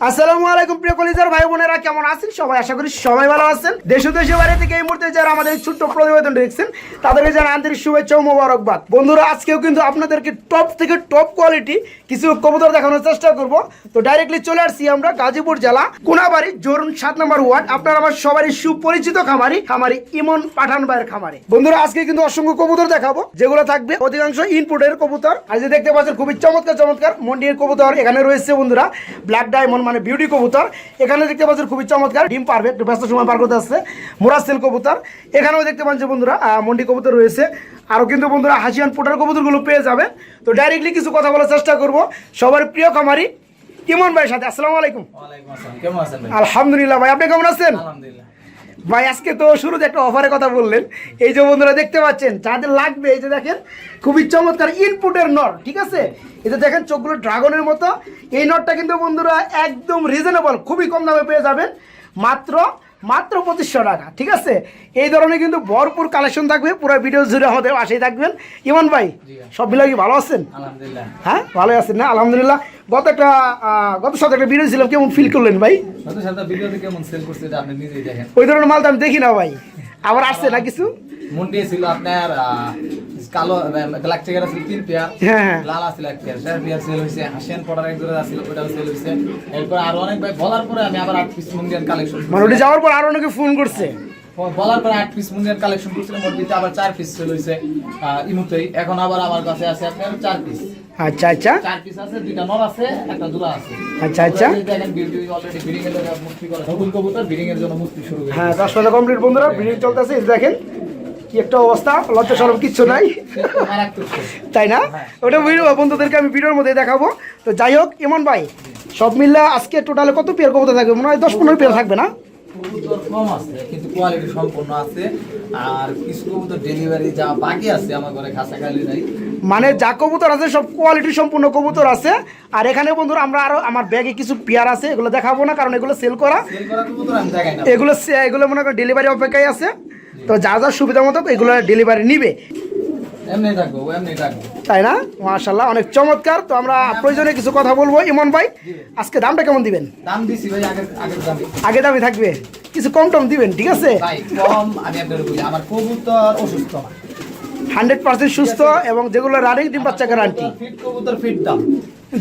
আসসালামু আলাইকুম প্রিয় কলিজার ভাই বোনেরা, কেমন আছেন? সবাই আশা করি সবাই ভালো আছেন। দেশ দেশের বাইরে থেকে এই মুহূর্তে যারা আমাদের ছোট্ট প্রতিবেদন দেখছেন, তাদেরকে জানা আন্তরিক শুভেচ্ছা ও মোবারকবাদ। বন্ধুরা, আজকেও কিন্তু আপনাদেরকে টপ থেকে টপ কোয়ালিটি কিছু কবুতর দেখানোর চেষ্টা করব। তো ডাইরেক্টলি চলে আসছি আমরা গাজীপুর জেলা কোনাবাড়ি, জোরন সাত নম্বর ওয়ার্ড। আপনার আমার সবারই সুপরিচিত খামারি খামারি ইমন পাঠান ভাইয়ের খামারি। বন্ধুরা, আজকে কিন্তু অসংখ্য কবুতর দেখাবো, যেগুলো থাকবে অধিকাংশ ইনপুটের কবুতর। আর দেখতে পাচ্ছেন, খুবই চমৎকার চমৎকার মন্ডির কবুতর এখানে রয়েছে বন্ধুরা ব্ল্যাক ডায়মন্ড মানে বিউটি কবুতর। এখানে দেখতে পাচ্ছেন খুবই চমৎকার। ডিম পারবে একটু ব্যস্ত সময় পার করতে আসছে। মোরাসেল কবুতর। এখানেও দেখতে পাচ্ছি বন্ধুরা মন্ডি কবুতর রয়েছে। আরও কিন্তু বন্ধুরা হাসিয়ান পোটার কবুতরগুলো পেয়ে যাবেন। তো ডাইরেক্টলি কিছু কথা বলার চেষ্টা করব। সবার প্রিয় খামারি ইমন ভাই সাথে। আসসালামু আলাইকুম। আলহামদুলিল্লাহ ভাই আপনি কেমন আছেন? আলহামদুলিল্লাহ। ভাই, আজকে তো শুরুতে একটা অফারের কথা বললেন। এই যে বন্ধুরা দেখতে পাচ্ছেন, যাদের লাগবে, এই যে দেখেন, খুবই চমৎকার ইনপুটের নট ঠিক আছে? যে দেখেন, চোখগুলো ড্রাগনের মতো। এই নটটা কিন্তু বন্ধুরা একদম রিজনেবল খুবই কম দামে পেয়ে যাবেন। মাত্র মাত্র পঁচিশশো টাকা ঠিক আছে? এই ধরনের কিন্তু ভরপুর কালেকশন থাকবে পুরো ভিডিও জুড়ে আমাদের পাশেই থাকবেন। ইমন ভাই সব মিলাই কি ভালো আছেন? আলহামদুলিল্লাহ। হ্যাঁ ভালো আছেন না? আলহামদুলিল্লাহ গত একটা গত সপ্তাহে একটা ভিডিও ছিলাম কেমন ফিল করলেন ভাই? ওই ধরনের মাল তো আমি দেখি না ভাই। আবার আসছে না কিছু? মুন্ডি ছিল আপনার কালো চেকার ছিল তিন পেয়ার হ্যাঁ হ্যাঁ। লাল আছিল এক পেয়ার চার পেয়ার সেল হইছে। হাসিয়ান পড়ার এক জোড়া আছিল ওটাও সেল হইছে। এরপর আরও অনেক ভাই বলার পরে আমি আবার আট পিস মুন্ডিয়ান কালেকশন মানে ওটা যাওয়ার পর আরও অনেকে ফোন করছে। বলার পরে আট পিস মুন্ডিয়ান কালেকশন করছিলাম ওর ভিতরে আবার চার পিস সেল হয়েছে ইমুতেই। এখন আবার আমার কাছে আছে আপনার চার পিস আচ্ছা আচ্ছা। চার পিস আছে দুইটা নর আছে একটা জোড়া আছে। আচ্ছা আচ্ছা। দেখেন বিউটি অলরেডি ব্রিডিং এর জন্য মুক্তি করে নতুন কবুতর ব্রিডিং এর জন্য মুক্তি শুরু হয়েছে হ্যাঁ দশ পাতা কমপ্লিট বন্ধুরা ভিডিও চলতেছে এই দেখেন কি একটা অবস্থা লজ্জা সরব কিচ্ছু নাই। তাই না? ওটা বন্ধুদেরকে আমি ভিডিওর মধ্যে দেখাবো। তো যাই হোক ইমন ভাই সব মিললে আজকে টোটালে কত পেয়ার কবুতর থাকবে? মনে হয় দশ পনেরো পেয়ার থাকবে না? কবুতর কম আছে কিন্তু কোয়ালিটি সম্পূর্ণ আছে। আর কিছু কবুতর ডেলিভারি যা বাকি আছে আমার ঘরে খাসা খালি নাই। মানে যা কবুতর আছে সব কোয়ালিটি সম্পূর্ণ কবুতর আছে। আর এখানে বন্ধুরা আমরা আরও আমার ব্যাগে কিছু পেয়ার আছে এগুলো দেখাবো না কারণ এগুলো সেল করা। এগুলো সে- এগুলো মনে করেন ডেলিভারি অপেক্ষায় আছে। তো যা যা সুবিধা মতো এগুলো ডেলিভারি নিবে। তাই না? মাশাল্লাহ অনেক চমৎকার। তো আমরা প্রয়োজনে কিছু কথা বলব। ইমন ভাই আজকে দামটা কেমন দিবেন? দাম দিছি ভাই আগে দামে থাকবে। কিছু কম টম দিবেন ঠিক আছে? কম আমি আমার কবুতর অসুস্থ। হান্ড্রেড পার্সেন্ট সুস্থ এবং যেগুলো রানিং ডিম বাচ্চা গ্যারান্টি ফিট কবুতর ফিট দাম।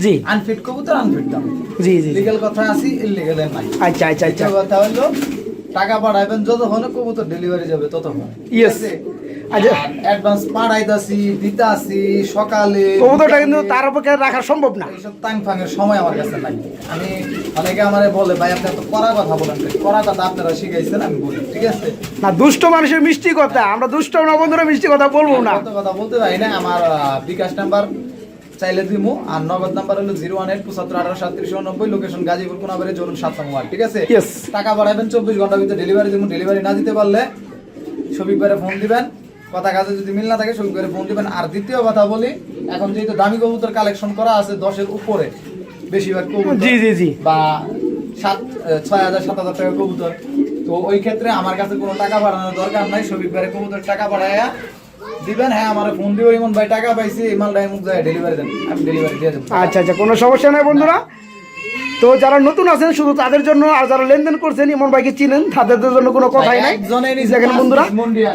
জি। আনফিট কবুতর আনফিট দাম। জি জি কথা আছি নাই। আচ্ছা আচ্ছা আচ্ছা। কথা হলো টাকা পাঠাইবেন যতক্ষণ কবুতর ডেলিভারি যাবে ততক্ষণ। Yes. আচ্ছা। অ্যাডভান্স পাঠাইতাছি দিতাছি সকালে কবুতরটা কিন্তু তার অপেক্ষা রাখা সম্ভব না। এইসব টাইম ফাঙের সময় আমার কাছে নাই। আমি অনেকে আমারে বলে ভাই আপনি তো কড়া কথা বলেন কড়া কথা আপনারা শিখাইছেন আমি বলি। ঠিক আছে? না দুষ্ট মানুষের মিষ্টি কথা আমরা দুষ্ট না বন্ধুরা মিষ্টি কথা বলব না। কথা বলতে পারি না। আমার বিকাশ নাম্বার চাইলে দিমু। আর নগদ নাম্বার হলো জিরো ওয়ান এইট পঁচাত্তর আঠারো সাতত্রিশ নব্বই লোকেশন গাজীপুর কোনাবাড়ি জরুন সাত নম্বর ঠিক আছে? টাকা বাড়াবেন চব্বিশ ঘণ্টার ভিতরে ডেলিভারি দিমু। ডেলিভারি না দিতে পারলে সবিক ফোন দিবেন। কথা কাজে যদি মিল না থাকে সবিক করে ফোন দিবেন। আর দ্বিতীয় কথা বলি এখন যেহেতু দামি কবুতর কালেকশন করা আছে দশের উপরে বেশিরভাগ কবুতর জি জি জি। বা সাত ছয় হাজার সাত হাজার টাকা কবুতর। তো ওই ক্ষেত্রে আমার কাছে কোনো টাকা বাড়ানোর দরকার নাই। সবিক ভাইয়ের কবুতর টাকা বাড়ায়া দিবেন হ্যাঁ আমার ফোন দিও, ইমন ভাই, টাকা পাইছি মালটা মুখ যায় ডেলিভারি দেন, আমি ডেলিভারি দিয়ে দেবো। আচ্ছা আচ্ছা কোনো সমস্যা নাই বন্ধুরা? তো যারা নতুন আছেন শুধু তাদের জন্য আর যারা লেনদেন করছেন ইমন ভাইকে চিনেন তাদের জন্য কোনো কথাই নাই। দেখেন বন্ধুরা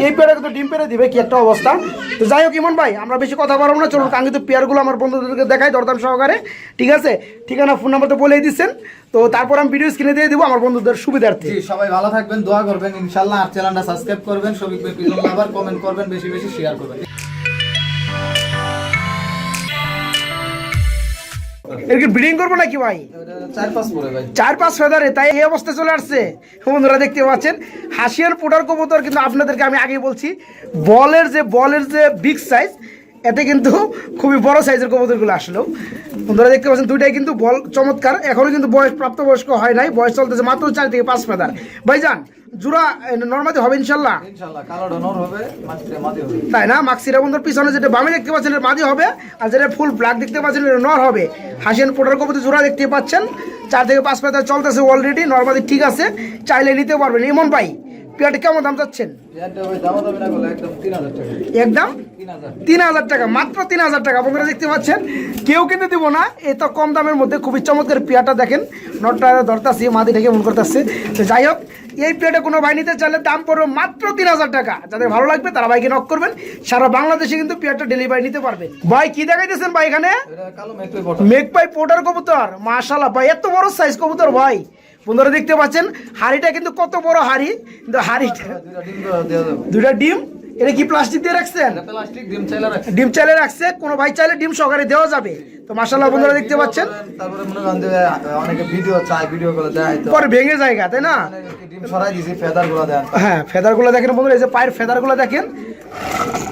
এই পেয়ারে কিন্তু ডিম পেরে দিবে কি একটা অবস্থা। তো যাই হোক ইমন ভাই আমরা বেশি কথা বলব না চলুন কাঙ্ক্ষিত পেয়ারগুলো আমার বন্ধুদেরকে দেখাই দরদাম সহকারে। ঠিক আছে? ঠিকানা ফোন নাম্বার তো বলেই দিচ্ছেন। তো তারপর আমি ভিডিও স্ক্রিনে দিয়ে দিব আমার বন্ধুদের সুবিধার্থে। সবাই ভালো থাকবেন দোয়া করবেন ইনশাল্লাহ আর চ্যানেলটা সাবস্ক্রাইব করবেন সবিক কমেন্ট করবেন বেশি বেশি শেয়ার করবেন। এর কি ব্রিডিং করব নাকি ভাই? চার পাঁচ ফেদারে, তাই এই অবস্থা চলে আসছে। বন্ধুরা দেখতে পাচ্ছেন হাসিয়ার পোটার কবুতর কিন্তু আপনাদেরকে আমি আগে বলছি, বলের যে বলের যে বিগ সাইজ এতে কিন্তু খুবই বড় সাইজের কবুতরগুলো আসলো। বন্ধুরা দেখতে পাচ্ছেন দুইটাই কিন্তু বল চমৎকার। এখনও কিন্তু বয়স প্রাপ্তবয়স্ক হয় নাই বয়স চলতেছে মাত্র চার থেকে পাঁচ ফেদার ভাইজান জুরা হবে ইনশাল্লাহ তাই না? মাক্সিরা বন্ধুর পিছনে যেটা বামে দেখতে পাচ্ছেন এটা মাদি হবে আর যেটা ফুল ব্ল্যাক দেখতে পাচ্ছেন এটা নর হবে। হাসিয়ান পোটার কবুতর জোড়া দেখতে পাচ্ছেন চার থেকে পাঁচ পাতা চলতেছে অলরেডি নর্মাদি ঠিক আছে চাইলে নিতে পারবেন। ইমন ভাই পেয়ারটা কেমন দাম চাচ্ছেন? একদম তিন হাজার টাকা। মাত্র তিন হাজার টাকা বন্ধুরা দেখতে পাচ্ছেন? কেউ কিন্তু দিব না এ তো কম দামের মধ্যে খুবই চমৎকার পেয়ারটা দেখেন। নটটা ধরতাছি মাদি থেকে মন করতেছে। তো যাই হোক এই পেয়ারটা কোনো ভাই নিতে চাইলে দাম পড়বে মাত্র তিন হাজার টাকা। যাদের ভালো লাগবে তারা ভাইকে নক করবেন। সারা বাংলাদেশে কিন্তু পেয়ারটা ডেলিভারি নিতে পারবেন ভাই কি দেখাইতেছেন ভাই এখানে? এটা কালো মেঘ পাই পোটার কবুতর মাশাল্লাহ ভাই এত বড় সাইজ কবুতর ভাই। বন্ধুরা দেখতে পাচ্ছেন হাড়িটা কিন্তু কত বড় হাড়ি। কিন্তু হাড়িটা দুটা ডিম এটা কি প্লাস্টিক দিয়ে রাখছেন? ডিম চাইলে রাখছি কোনো ভাই চাইলে ডিম সহকারে দেওয়া যাবে। তো মাশাল্লাহ বন্ধুরা দেখতে পাচ্ছেন। তারপরে মনে করেন অনেকে ভিডিও ভিডিও করে দেয় পরে ভেঙে জায়গা তাই না? অনেকে ডিম সরাই দিছি ফেদারগুলো দেন। হ্যাঁ ফেদারগুলো দেখেন বন্ধুরা এই যে পায়ের ফেদারগুলো দেখেন।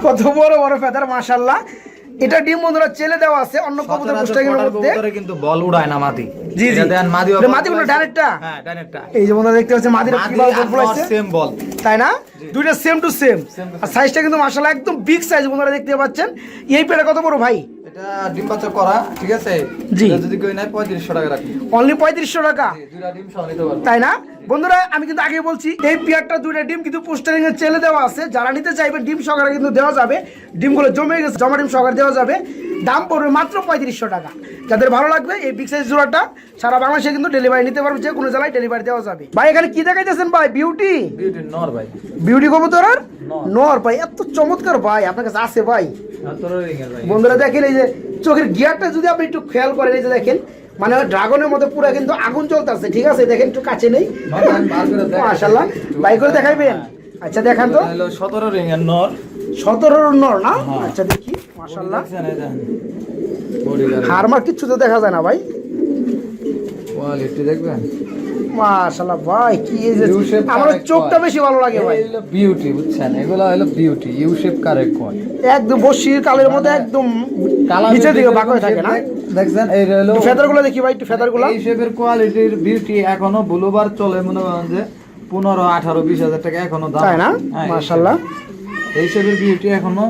কত বড় বড় ফেদার মাশাল্লাহ এটা ডিম বন্ধুরা চেলে দেওয়া আছে অন্য কবুতর পুস্টাগের মধ্যে। কিন্তু বল উড়ায় না মাদি। জি, জি। দেন মাদি মাদি কোনো ডাইরেক্টটা হ্যাঁ ডাইরেক্টটা এই যে বন্ধুরা দেখতে পাচ্ছেন মাদির কি বল ফুলাইছে সেম বল তাই না? দুইটা সেম টু সেম আর সাইজটা কিন্তু মাশাআল্লাহ একদম বিগ সাইজ বন্ধুরা দেখতে পাচ্ছেন। এই পেটা কত বড় ভাই? এটা ডিম বাচ্চা করা ঠিক আছে? জি। যদি কই নাই পঁয়ত্রিশশো টাকা রাখি। অনলি পঁয়ত্রিশশো টাকা? দুইটা ডিম সহ নিতে পারব। তাই না? বন্ধুরা আমি কিন্তু আগে বলছি এই পেয়ারটা দুইটা ডিম কিন্তু পোস্টারিং এ চেলে দেওয়া আছে। যারা নিতে চাইবে ডিম সহকারে কিন্তু দেওয়া যাবে। ডিমগুলো জমে গেছে জমা ডিম সহকারে দেওয়া যাবে। দাম পড়বে মাত্র পঁয়ত্রিশশো টাকা। যাদের ভালো লাগবে এই বিগ সাইজ জোড়াটা সারা বাংলাদেশে কিন্তু ডেলিভারি নিতে পারবে যে কোনো জেলায় ডেলিভারি দেওয়া যাবে। ভাই এখানে কি দেখাইতেছেন ভাই? বিউটি বিউটি নর ভাই। বিউটি কবুতরের? নর। ভাই এত চমৎকার ভাই আপনার কাছে আছে ভাই। বন্ধুরা দেখেন এই যে চোখের গিয়ারটা যদি আপনি একটু খেয়াল করেন এই যে দেখেন মানে ড্রাগনের মতো পুরো কিন্তু আগুন চলতেছে ঠিক আছে? দেখেন একটু কাছে নেই। মাশাল্লাহ বাই করে দেখাইবেন? আচ্ছা দেখান তো। সতেরো রিং এর নর। সতেরোর নর না? হ্যাঁ। আচ্ছা দেখি। মাশাল্লাহ হারমার কিচ্ছু তো দেখা যায় না ভাই। কোয়ালিটি দেখবেন? মাশাল্লাহ ভাই কি এই যে আমার চোখটা বেশি ভালো লাগে ভাই। বিউটি বুঝছেন? এগুলো হলো বিউটি ইউ শেপ কারেক্ট কয়? একদম বসির কালের মধ্যে একদম নিচের দিকে বাঁক থাকে না? দেখছেন? এই হলো ফেদারগুলো দেখি ভাই একটু ফেদারগুলো এই শেপের কোয়ালিটির বিউটি এখনও ব্লুবার চলে মনে করেন যে পনেরো আঠারো বিশ হাজার টাকা এখনও দাম তাই না? হ্যাঁ, এই শেপের। এই শেপের বিউটি এখনও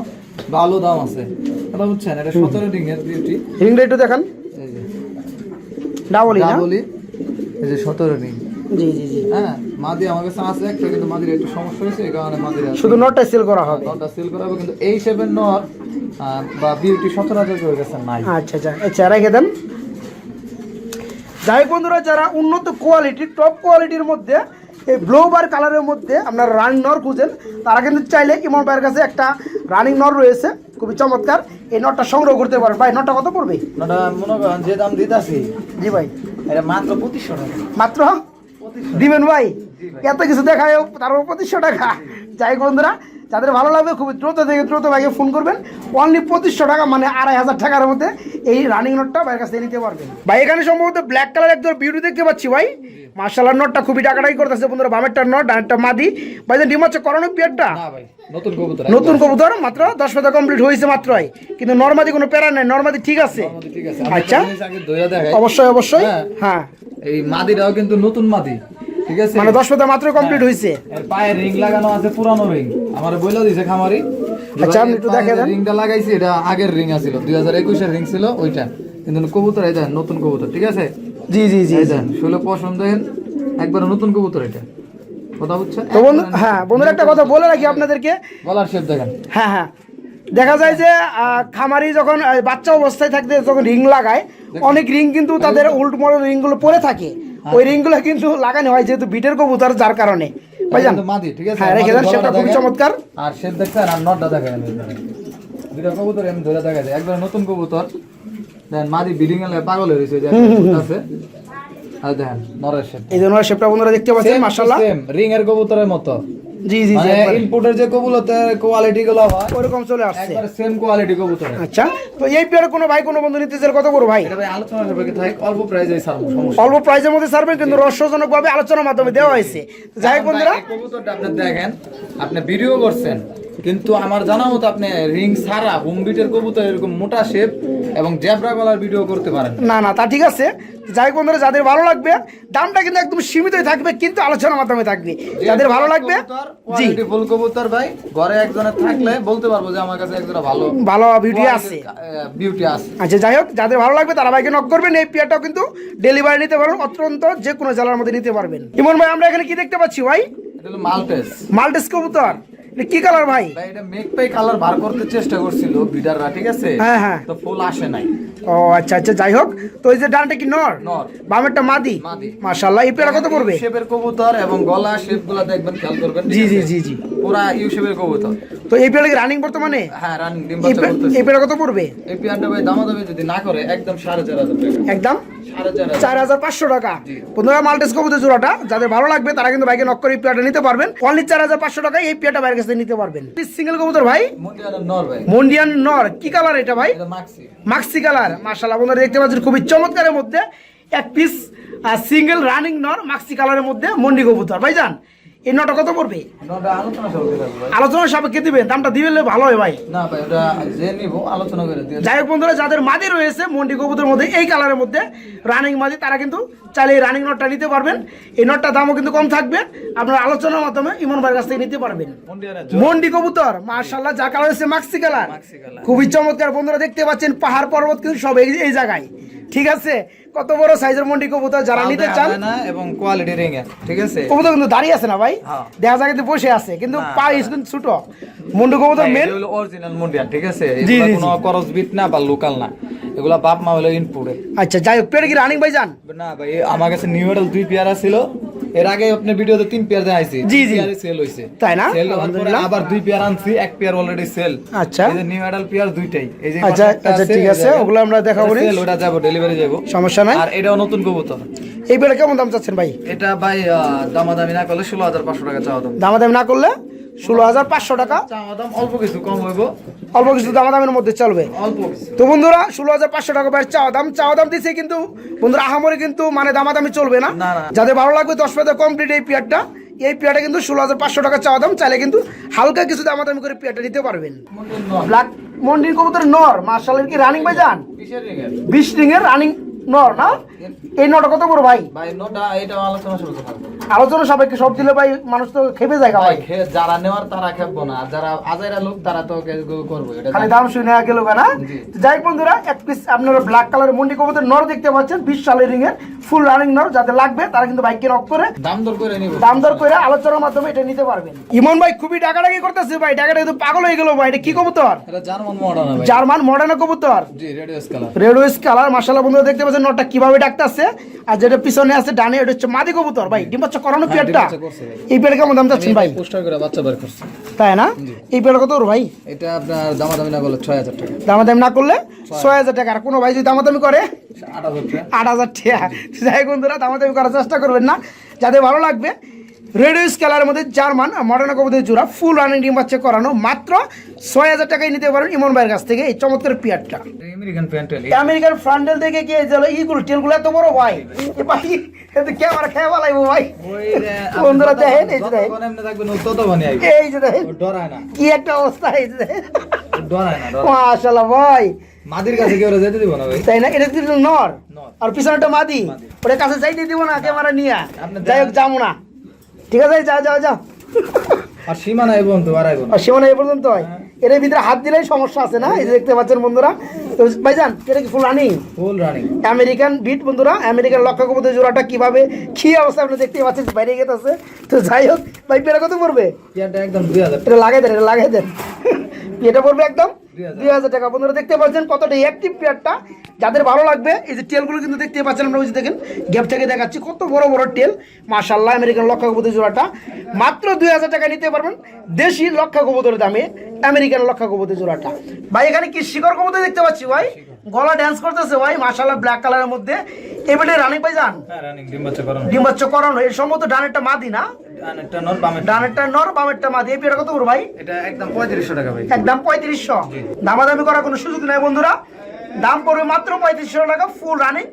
ভালো দাম আছে। এটা বুঝছেন? এটা সতেরো রিং এর বিউটি রিংটা একটু দেখান। ডাবলি এই যে সতেরো দিন। জি জি জি। হ্যাঁ মাদি আমার কাছে আছে একটা কিন্তু মাদির একটু সমস্যা হয়েছে এই কারণে মাদির শুধু নটটা সেল করা হবে। নটটা সেল করা হবে কিন্তু এই শেপের নট বা বিউটি সতেরো হাজার করে গেছে নাই। আচ্ছা আচ্ছা আচ্ছা রেখে দেন। যাই বন্ধুরা যারা উন্নত কোয়ালিটির টপ কোয়ালিটির মধ্যে এই ব্লো বার কালারের মধ্যে আপনার রানিং নর খুঁজেন। তারা কিন্তু চাইলে ইমন ভাইয়ের কাছে একটা রানিং নর রয়েছে। খুবই চমৎকার। এই নটটা সংগ্রহ করতে পারেন ভাই নটটা কত পড়বে? মনে করেন যে দাম দিতেছি। জি ভাই। এটা মাত্র পঁচিশশো টাকা। মাত্র? দিবেন ভাই? এত কিছু দেখায় তারপর পঁচিশশো টাকা। যাই বন্ধুরা যাদের ভালো লাগবে খুবই দ্রুত থেকে দ্রুত ভাইকে ফোন করবেন। অনলি পঁচিশশো টাকা মানে আড়াই হাজার টাকার মধ্যে এই রানিং নোটটা ভাইয়ের কাছে নিতে পারবেন। ভাই এখানে সম্ভবত ব্ল্যাক কালার একদম বিউটি দেখতে পাচ্ছি ভাই। মার্শালার নোটটা খুবই টাকাটাই করতেছে বন্ধুরা বামেরটা নোট ডানেরটা মাদি। ভাই ডিম হচ্ছে করানো পিয়ারটা নতুন কবুতর। নতুন কবুতর মাত্র দশ পাতা কমপ্লিট হয়েছে মাত্রই। কিন্তু নর্মাদি কোনো প্যারা নেই নর্মাদি ঠিক আছে। আমাদের ঠিক আছে। আচ্ছা। আচ্ছা। আগে দইরা দেখাই। অবশ্যই অবশ্যই। হ্যাঁ। হ্যাঁ। এই মাদিরাও কিন্তু নতুন মাদি। ঠিক আছে? মানে দশ পাতা মাত্র কমপ্লিট হয়েছে এর পায়ে রিং লাগানো আছে পুরানো রিং আমার বইলা দিছে খামারি। আচ্ছা, আপনি একটু দেখে দেন। রিংটা লাগাইছি এটা আগের রিং আছিল। দুই হাজার একুশের রিং ছিল ওইটা। কিন্তু কবুতর এটা নতুন কবুতর ঠিক আছে? জি জি জি দেন ষোলো পশম দেখেন একবার নতুন কবুতর এটা। কথা বুঝছেন? তো বন্ধু হ্যাঁ বন্ধুরা একটা কথা বলে রাখি আপনাদেরকে। গলার শেপ দেখেন। হ্যাঁ হ্যাঁ। দেখা যায় যে খামারি যখন বাচ্চা অবস্থায় থাকতে যখন রিং লাগায় অনেক রিং কিন্তু তাদের উল্ট মডেল রিংগুলো পরে থাকে। ওই রিংগুলো কিন্তু লাগানো হয় যেহেতু বিটের কবুতর যার কারণে। ভাইজান। মাদি ঠিক আছে? হ্যাঁ রেখে দেন সেটা খুবই চমৎকার। আর শেপ দেখছেন? আর নটটা দেখেন কবুতর এমনি ধরে দেখা যায়। একবার নতুন কবুতর। দেন মাদি বিডিং পাগল হয়ে গেছে যে আছে। আর দেখেন নরের শেপ। এই জন্য শেপটা বন্ধুরা দেখতে পাচ্ছেন মাশাআল্লাহ। সেম রিং এর কবুতরের মতো। জি জি জি মানে ইনপুটের যে কবুতরের কোয়ালিটি গুলো হয় ওরকম চলে আসছে। একবার সেম কোয়ালিটি আচ্ছা তো এই পেয়ারে কোনো ভাই কোনো বন্ধু নিতে চাইলে কত বড় ভাই? এটা ভাই আলোচনা সাপেক্ষে থাকে অল্প প্রাইজে ছাড়বো সমস্যা অল্প প্রাইসের মধ্যে কিন্তু ভাবে আলোচনার মাধ্যমে দেওয়া হয়েছে। যাই হোক বন্ধুরা। কবুতরটা আপনি দেখেন আপনি ভিডিও করছেন কিন্তু আমার জানা মতো আপনি রিং ছাড়া হোম বিটের কবুতর এরকম মোটা শেপ এবং জেব্রা গলার ভিডিও করতে পারেন। না না তা ঠিক আছে। যাই বন্ধুরা যাদের ভালো লাগবে দামটা কিন্তু একদম সীমিতই থাকবে কিন্তু আলোচনার মাধ্যমে থাকবে। যাদের ভালো লাগবে জি। ফুল কবুতর ভাই ঘরে একজনের থাকলে বলতে পারব যে আমার কাছে একজোড়া ভালো ভালো ভিডিও আছে। বিউটি আছে। আচ্ছা যাই হোক যাদের ভালো লাগবে তারা ভাইকে নক করবেন এই পেয়ারটাও কিন্তু ডেলিভারি নিতে পারবেন অত্যন্ত যে কোনো জেলার মধ্যে নিতে পারবেন। ইমন ভাই আমরা এখানে কি দেখতে পাচ্ছি ভাই? মালটেস মাল্টেস কবুতর। কি কালার ভাই? ভাই এটা মেকপাই কালার বার করতে চেষ্টা করছিল বিডাররা ঠিক আছে? হ্যাঁ, হ্যাঁ। তো ফুল আসে নাই। ও আচ্ছা আচ্ছা যাই হোক। তো এই যে ডানটা কি নর? নর। বামেরটা মাদি? মাদি। মাশাআল্লাহ এই পেয়ারা কত পড়বে? শেপের কবুতর এবং গলা শেপগুলা দেখবেন খেয়াল করবেন জি জি জি জি। পুরা ইউ শেপের কবুতর। তো এই পেয়ারা কি রানিং বর্তমানে? হ্যাঁ রানিং ডিম বাচ্চা করতেছে। এই পেয়ারা কত পড়বে? এই পিয়ারটা ভাই দামাদামি যদি না করে একদম সাড়ে চার হাজার টাকা। একদম? চার হাজার। পাঁচশো টাকা। বন্ধুরা মাল্টেস কবুতর জোড়াটা যাদের ভালো লাগবে তারা কিন্তু বাইকে নক করে এই পেয়ারটা নিতে পারবেন। অনলি চার হাজার পাঁচশো টাকায় এই পেয়ারটা বাইরের কাছ নিতে পারবেন। সিঙ্গেল কবুতর ভাই? মন্দিরের নর ভাই। মন্ডিয়ান নর। কি কালার এটা ভাই? এটা মাক্সি মাক্সি কালার মার্শাল্লাহ বন্ধুরা দেখতে পাচ্ছেন খুবই চমৎকারের মধ্যে এক পিস সিঙ্গেল রানিং নর মাক্সি কালারের মধ্যে মন্ডি কবুতর। ভাই যান এই নটা কত পড়বে? আলোচনা সাপেক্ষে দিবেন দামটা দিবেন ভালো হয় ভাই। না ভাই ওটা যে নিব আলোচনা করে যাই হোক বন্ধুরা যাদের মাদি রয়েছে মন্ডি কবুতর মধ্যে এই কালারের মধ্যে রানিং মাদি তারা কিন্তু চাইলে এই রানিং নটটা নিতে পারবেন। এই নটটার দামও কিন্তু কম থাকবে আপনারা আলোচনার মাধ্যমে ইমন ভাইয়ের কাছ থেকে নিতে পারবেন। মন্ডি কবুতর মার্শাল্লাহ যা কালার হয়েছে মাক্সি কালার। খুবই চমৎকার বন্ধুরা দেখতে পাচ্ছেন পাহাড় পর্বত কিন্তু সব এই এই জায়গায়। ঠিক আছে? কত বড় সাইজের মন্ডি কবুতর যারা নিতে চান? না এবং কোয়ালিটি রিং ঠিক আছে? কবুতর কিন্তু দাঁড়িয়ে আছে না ভাই? হ্যাঁ। দেখা যায় কিন্তু বসে আছে কিন্তু পা পা কিন্তু ছোট। মুন্ডু কবুতর মেন অরিজিনাল মুন্ডিয়ান ঠিক আছে? এগুলো কোনো করস বিট না বা লোকাল না। এগুলো বাপ মা হলো ইনপুটে আচ্ছা যাই হোক পেড়ে কি রানিং ভাই যান? না ভাই আমার কাছে নিউ মডেল দুই পেয়ারা ছিল এর আগে আপনি ভিডিওতে তিন পেয়ার দেখাইছি। জি, জি। সেল হইছে। তাই না? সেল আলহামদুলিল্লাহ। আবার দুই পেয়ার আনছি এক পেয়ার অলরেডি সেল আচ্ছা। এই যে নিউ অ্যাডাল পেয়ার দুইটাই। এই যে আচ্ছা, আচ্ছা, ঠিক আছে। ওগুলো আমরা দেখাবো করি সেল ওটা যাব ডেলিভারি যাব। সমস্যা নাই? আর এটাও নতুন কবুতর। এই বেলা কেমন দাম চাচ্ছেন ভাই? এটা ভাই দামাদামি না করলে ষোলো হাজার পাঁচশো টাকা চাওয়া দাম। দামাদামি না করলে? ষোলো হাজার পাঁচশো টাকা। অল্প কিছু কম হইব। অল্প কিছু দামাদামের মধ্যে চলবে। তো বন্ধুরা ষোলো হাজার পাঁচশো টাকা বাইরে চাওয়া দাম। চাওয়া দাম দিচ্ছে কিন্তু বন্ধুরা আহামরি কিন্তু মানে দামাদামি চলবে না। যাদের ভালো লাগবে দশ পেয়ার কমপ্লিট এই পেয়ারটা। এই পেয়ারটা কিন্তু ষোলো হাজার পাঁচশো টাকা চাওয়া দাম। চাইলে কিন্তু হালকা কিছু দামাদামি করে পেয়ারটা নিতে পারবেন। ব্ল্যাক মন্ডির কবুতর নর মার্শালের কি রানিং ভাই যান বিশ রিং এর রানিং নর না? এই নটা কত বড় ভাই? ভাই নটা এটাও আলোচনা থাকবে সব দিলে ভাই মানুষ তো খেপে যায় গা ভাই ভাই। যারা নেওয়ার তারা খেপবো না যারা আজাইরা লোক তারা তো কে- করব খালি দাম শুনে গেল না? যাই বন্ধুরা এক পিস আপনারা ব্ল্যাক কালার মন্ডি কবুতর নর দেখতে পাচ্ছেন বিশ সালের রিং এর। ফুল রানিং নর যাতে লাগবে তারা কিন্তু বাইককে রক করে দাম দর করে নিব। দাম দর করে আলোচনার মাধ্যমে এটা নিতে পারবেন। ইমন ভাই খুবই ডাকাডাকি করতেছে ভাই ডাকাডাকি তো পাগল হয়ে গেল ভাই এটা কি কবুতর? এটা জার্মান মডার্ন ভাই। জার্মান মডার্ন কবুতর? জি রেডিও স্কেলার রেড ওয়েস কালার মার্শাল্লাহ বন্ধুরা দেখতে পাচ্ছেন নটটা কীভাবে ডাকতেছে। আর যেটা পিছনে আছে ডানে এটা হচ্ছে মাদি কবুতর ভাই ডিম বাচ্চা করানো হ্যাঁ, পেয়ারটা। এই পেয়ার কেমন দাম চাচ্ছেন ভাই? পোস্টার করে বাচ্চা বের করছে। তাই না? এই পেয়ার কত ভাই? এটা আপনার দামাদামি না করলে ছয় হাজার টাকা। দামাদামি না করলে ছয় হাজার। টাকা। আর কোনো ভাই যদি দামাদামি করে? আট হাজার টাকা। আট হাজার টাকা। যাই বন্ধুরা দামাদামি করার চেষ্টা করবেন না। যাদের ভালো লাগবে রেডিউস কালারের মধ্যে জার্মান মডার্ন কবুদের জোড়া ফুল রানিং ডিম বাচ্চা করানো মাত্র ছয় হাজার টাকায় নিতে পারেন ইমন ভাইয়ের কাছ থেকে এই চমৎকার পিয়ারটা। আমেরিকান ফ্রান্ডেল দেখে কি ইগুলো টেলগুলো এত বড় ভাই। ভাই ক্যামেরা খেয়ে বলাইবো ভাই। বন্ধুরা দেখেন এই যে দেখেন। এই যে দেখেন কি একটা অবস্থা এই যে দেখেন। ভাই মাদির কাছে কেউ যেতে দিব না ভাই। তাই না? এটা কিন্তু নর। আর পিছনেটা মাদি। কাছে যাইতে দিব না ক্যামেরা নিয়ে। যাই হোক। যাব না। ঠিক আছে যাও যাও যাও। আর না সীমানা এই পর্যন্ত হয়। এর ভিতরে হাত দিলেই সমস্যা আছে না? এই যে দেখতে পাচ্ছেন বন্ধুরা। তো ভাইজান এটা কি full running full running American bit বন্ধুরা। আমেরিকান লক্ষ্য কবুতর জোড়াটা কীভাবে কি অবস্থা আপনি দেখতে পাচ্ছেন? বাইরে গেছে তো যাই হোক ভাই পেরা কত পড়বে? এটা একদম দুই হাজার। এটা লাগাই দেন এটা লাগাই দেন। এটা পড়বে একদম? 2000 দুই হাজার। টাকা। বন্ধুরা, দেখতে পাচ্ছেন কতটা অ্যাক্টিভ পেয়ারটা যাদের ভালো লাগবে, এই যে টেলগুলো কিন্তু দেখতে পাচ্ছেন আমরা, ওই দেখেন গ্যাপ থেকে দেখাচ্ছি, কত বড় বড় টেল মাশাল্লাহ আমেরিকান লক্ষা কবুতর জোড়াটা। মাত্র দুই হাজার টাকা নিতে পারবেন দেশি লক্ষা কবুতরের দামে আমেরিকান লক্ষা কবুতর জোড়াটা। ভাই, এখানে কি শিকড় কবুতর দেখতে পাচ্ছি, ভাই? গলা ড্যান্স করতেছে ভাই মাশাল্লাহ ব্ল্যাক কালারের মধ্যে। এবারে রানিং পাই যান হ্যাঁ রানিং ডিম বাচ্চা করানো। ডিম বাচ্চা করানো এর সম্ভবত ডানেরটা মাদি না? একটা নর বামে ডানেরটা নর বামেরটা মাদি। এই পেয়ারটা কত করে ভাই? এটা একদম পঁয়ত্রিশশো টাকা ভাই। একদম পঁয়ত্রিশশো। দামাদামি করার কোনো সুযোগ নেই বন্ধুরা। দাম পড়বে মাত্র পঁয়ত্রিশশো টাকা ফুল রানিং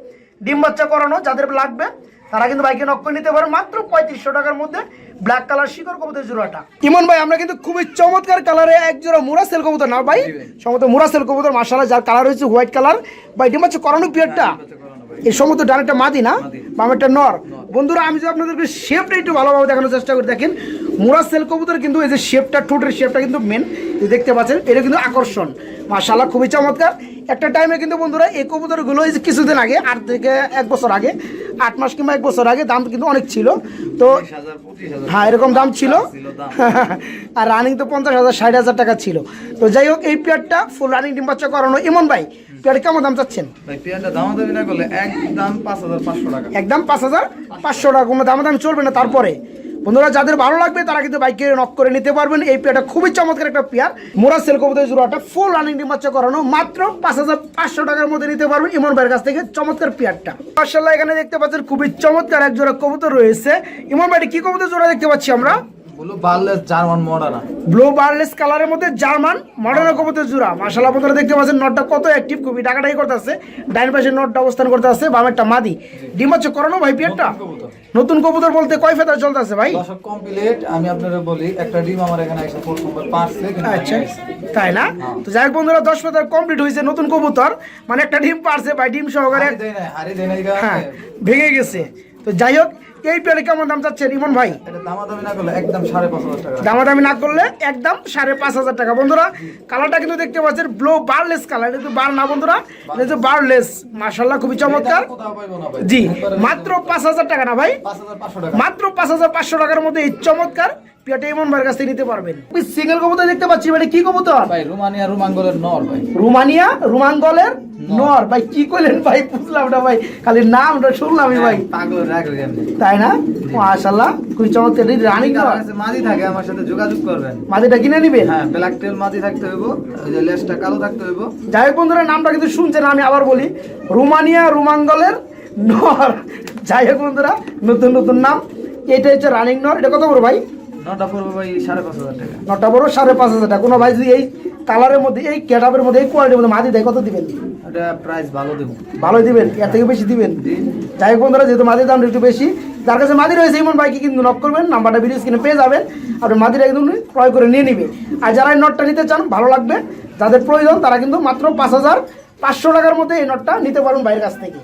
ডিম বাচ্চা করানো যাদের লাগবে তারা কিন্তু বাইকে নক করে নিতে পারে। মাত্র পঁয়ত্রিশশো টাকার মধ্যে ব্ল্যাক কালার শিকড় কবুতর জোড়াটা। ইমন ভাই আমরা কিন্তু খুবই চমৎকার কালারে এক জোড়া মুরা সেল কবুতর না ভাই? সম্ভবত মুরা সেল কবুতর মাসালা যার কালার হয়েছে হোয়াইট কালার ভাই ডিম হচ্ছে করানো পিয়ারটা এই সমস্ত ডানেরটা মাদি না? বামেরটা নর। বন্ধুরা আমি যদি আপনাদেরকে শেপটা একটু ভালোভাবে দেখানোর চেষ্টা করি দেখেন মোরা সেল কবুতর কিন্তু এই যে শেপটা ঠোঁটের শেপটা কিন্তু মেন দেখতে পাচ্ছেন এটা কিন্তু আকর্ষণ। মাশাল্লাহ খুবই চমৎকার। একটা টাইমে কিন্তু বন্ধুরা এই কবুতরগুলো এই যে কিছুদিন আগে আট থেকে এক বছর আগে আট মাস কিংবা এক বছর আগে দাম কিন্তু অনেক ছিল। তো হ্যাঁ এরকম দাম ছিল। আর রানিং তো পঞ্চাশ হাজার ষাট হাজার টাকা ছিল। তো যাই হোক এই পেয়ারটা ফুল রানিং ডিম বাচ্চা করানো। ইমন ভাই পেয়ার কেমন দাম চাচ্ছেন? একদম পাঁচ হাজার পাঁচশো টাকা। কোনো দাম দাম চলবে না তারপরে। বন্ধুরা, যাদের ভালো লাগবে, তারা কিন্তু বাইক বাইকে নক করে নিতে পারবেন। এই পেয়ারটা খুবই চমৎকার একটা পেয়ার। মোরা সেল কবুতর জোড়াটা ফুল রানিং ডিম করানো, মাত্র পাঁচ হাজার পাঁচশো টাকার মধ্যে নিতে পারবেন ইমন ভাইয়ের কাছ থেকে চমৎকার পেয়ারটা। মার্শাল্লাহ এখানে দেখতে পাচ্ছেন খুবই চমৎকার এক জোড়া কবুতর রয়েছে। ইমন ভাই কি কবুতর জোড়া দেখতে পাচ্ছি আমরা? জার্মান মডার্না ব্লু বার্লেস কালারের মধ্যে জার্মান মডার্ন কবুতর জোড়া। মাশাআল্লাহ আপনারা দেখতে পাচ্ছেন নটটা কত অ্যাক্টিভ খুবই ডাকাটাই করতেছে। ডাইন পাশে নটটা অবস্থান করতে আছে বাম একটা মাদি। ডিম হচ্ছে করানো ভাই পিয়ারটা নতুন কবুতর। বলতে কয় ফেদার চলতেছে ভাই? দশক কমপ্লিট আমি আপনাদের বলি একটা ডিম আমার এখানে এসে ফোর নম্বর পারছে আচ্ছা তাই না? তো যাই হোক বন্ধুরা দশ ফেদার কমপ্লিট হয়েছে নতুন কবুতর। মানে একটা ডিম পারছে ভাই ডিম সহকারে হ্যাঁ ভেঙে গেছে। তো যাই হোক এই পেয়ারে কেমন দাম চাচ্ছেন ইমন ভাই? দামাদামি না করলে একদম সাড়ে পাঁচ হাজার টাকা। বন্ধুরা কালারটা কিন্তু দেখতে পাচ্ছেন ব্লো বারলেস কালার এটা বার না বন্ধুরা এটা হচ্ছে বারলেস মাশাল্লাহ খুবই চমৎকার। জি মাত্র পাঁচ হাজার টাকা না ভাই? মাত্র পাঁচ হাজার পাঁচশো টাকার মধ্যে এই চমৎকার ভাইয়ের কাছ থেকে নিতে পারবেন। সিঙ্গেল কবুতর দেখতে পাচ্ছি মানে কি কবুতর? ভাই রোমানিয়া রোমাঙ্গলের নর ভাই। রুমানিয়া রুমাঙ্গলের নর। ভাই কি ভাই? বুঝলাম না ভাই খালি নামটা শুনলামই ভাই। পাগল রাগ তাই না? মাশাল্লাহ খুবই চমৎকার। রানিং মাদি থাকে আমার সাথে যোগাযোগ করবেন। মাদিটা কিনে নিবে? হ্যাঁ ব্ল্যাক টেল মাদি থাকতে হইব ওই যে লেজটা কালো থাকতে হইব। যাই বন্ধুরা নামটা কিন্তু শুনছেন আমি আবার বলি। রুমানিয়া রুমাঙ্গলের নর। যাই হোক বন্ধুরা নতুন নতুন নাম। এটা হচ্ছে রানিং নর। এটা কত বড় ভাই? নটা পড়বে ভাই সাড়ে পাঁচ হাজার টাকা। নটা বড় সাড়ে পাঁচ হাজার টাকা। কোনো ভাই যদি এই কালারের মধ্যে এই ক্যাটাপের মধ্যে এই কোয়ালিটির মধ্যে মাদি দেয় কত দিবেন? এটা প্রাইস ভালো দেবো। ভালোই দিবেন এর থেকে বেশি দিবেন? যাই হোক বন্ধুরা যেহেতু মাদির দামটা একটু বেশি যার কাছে মাদি রয়েছে ইমন ভাইকে কিন্তু নক করবেন নাম্বারটা ভিডিও স্ক্রিনে পেয়ে যাবেন আপনি মাদিটা একদম ক্রয় করে নিয়ে নিবে। আর যারা এই নটটা নিতে চান ভালো লাগবে যাদের প্রয়োজন তারা কিন্তু মাত্র পাঁচ হাজার পাঁচশো টাকার মধ্যে এই নটটা নিতে পারবেন বাইরের কাছ থেকে।